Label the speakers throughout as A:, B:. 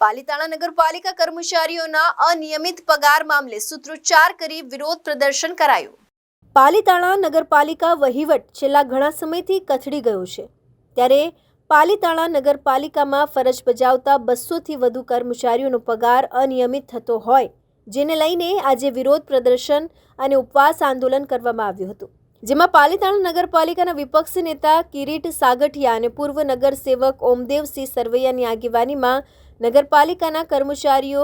A: પાલિતાણા નગરપાલિકા કર્મચારીઓના અનિયમિત પગાર મામલે સૂત્રોચ્ચાર કરી વિરોધ પ્રદર્શન કરાયું. પાલિતાણા નગરપાલિકા વહીવટ છેલ્લા ઘણા સમયથી કથળી ગયો છે. ત્યારે પાલિતાણા નગરપાલિકામાં ફરજ બજાવતા બસોથી વધુ કર્મચારીઓનો પગાર અનિયમિત થતો હોય, જેને લઈને આજે વિરોધ પ્રદર્શન અને ઉપવાસ આંદોલન કરવામાં આવ્યું હતું. જેમાં પાલિતાણા નગરપાલિકાના વિપક્ષ નેતા કિરીટ સાગઠિયા અને પૂર્વ નગરસેવક ઓમદેવસિંહ સરવૈયાની આગેવાનીમાં નગરપાલિકાના કર્મચારીઓ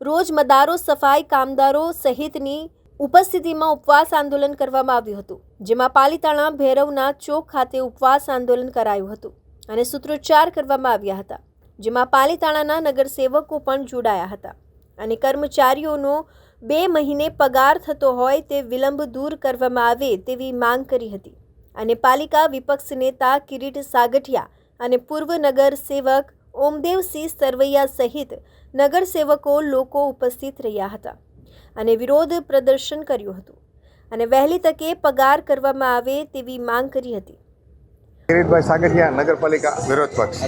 A: રોજમદારો સફાઈ કામદારો સહિતની ઉપસ્થિતિમાં ઉપવાસ આંદોલન કરવામાં આવ્યું હતું, જેમાં પાલિતાણા ભૈરવના ચોક ખાતે ઉપવાસ આંદોલન કરાયું હતું અને સૂત્રોચ્ચાર કરવામાં આવ્યા હતા, જેમાં પાલિતાણાના નગરસેવકો પણ જોડાયા હતા અને કર્મચારીઓનો બે મહિને પગાર થતો હોય તે વિલંબ દૂર કરવામાં આવે તેવી માંગ કરી હતી અને પાલિકા વિપક્ષ નેતા કિરીટ સાગઠિયા અને પૂર્વ નગર સેવક ઓમદેવસિંહ સરવૈયા સહિત નગરસેવકો લોકો ઉપસ્થિત રહ્યા હતા અને વિરોધ પ્રદર્શન કર્યું હતું અને વહેલી તકે પગાર કરવામાં આવે તેવી માંગ કરી હતી.
B: કિરીટભાઈ સાગઠિયા, નગરપાલિકા વિરોધ પક્ષ.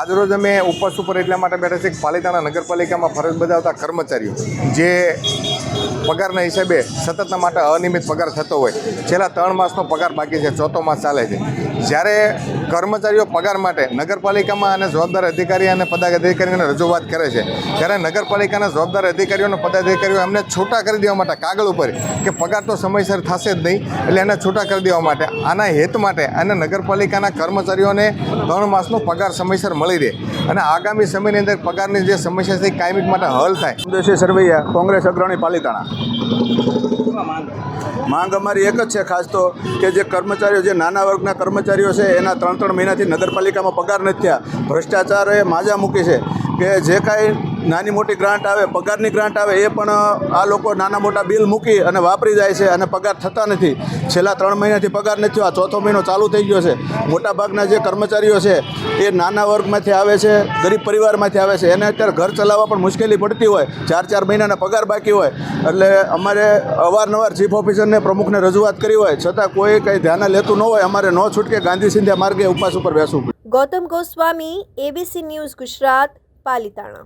B: આજરોજ અમે ઉપવાસ ઉપર એટલા માટે બેઠા છે કે પાલિતાણા નગરપાલિકામાં ફરજ બજાવતા કર્મચારીઓ, જે પગારના હિસાબે સતતના માટે અનિયમિત પગાર થતો હોય, છેલ્લા ત્રણ માસનો પગાર બાકી છે, ચોથો માસ ચાલે છે. જ્યારે કર્મચારીઓ પગાર માટે નગરપાલિકામાં અને જવાબદાર અધિકારી અને પદાધિકારીઓને રજૂઆત કરે છે, ત્યારે નગરપાલિકાના જવાબદાર અધિકારીઓને પદાધિકારીઓ એમને છૂટા કરી દેવા માટે કાગળ ઉપર કે પગાર તો સમયસર થશે જ નહીં, એટલે એને છૂટા કરી દેવા માટે, આના હેત માટે અને નગરપાલિકાના કર્મચારીઓને ત્રણ માસનો પગાર સમયસર મળી રહે. અને આગામી સમયની અંદર પગારની જે સમસ્યા છે એ કાયમિક માટે હલ થાય.
C: દેશી સરવૈયા, કોંગ્રેસ અગ્રણી પાલિતાણા. માંગ અમારી એક જ છે, ખાસ તો કે જે કર્મચારીઓ, જે નાના વર્ગના કર્મચારીઓ છે, એના ત્રણ ત્રણ મહિનાથી નગરપાલિકામાં પગાર નથી થયા. ભ્રષ્ટાચારે માજા મૂકી છે કે જે કાંઈ નાની મોટી ગ્રાન્ટ આવે, પગારની ગ્રાન્ટ આવે, એ પણ આ લોકો નાના મોટા બિલ મૂકી અને વાપરી જાય છે અને પગાર થતા નથી. છેલ્લા ત્રણ મહિનાથી પગાર નથી થયો, આ ચોથો મહિનો ચાલુ થઈ ગયો છે. મોટાભાગના જે કર્મચારીઓ છે, એ નાના વર્ગમાંથી આવે છે, ગરીબ પરિવારમાંથી આવે છે. એને અત્યારે ઘર ચલાવવા પણ મુશ્કેલી પડતી હોય. ચાર ચાર મહિનાના પગાર બાકી હોય. એટલે અમારે અવારનવાર ચીફ ઓફિસરને પ્રમુખને રજૂઆત કરી હોય. છતાં કોઈ કંઈ ધ્યાને લેતું ન હોય. અમારે ન છૂટકે ગાંધી સિંધ્યા માર્ગે ઉપવાસ ઉપર બેસવું
A: ગૌતમ ગોસ્વામી એબીસી ન્યૂઝ ગુજરાત, પાલિતાણા.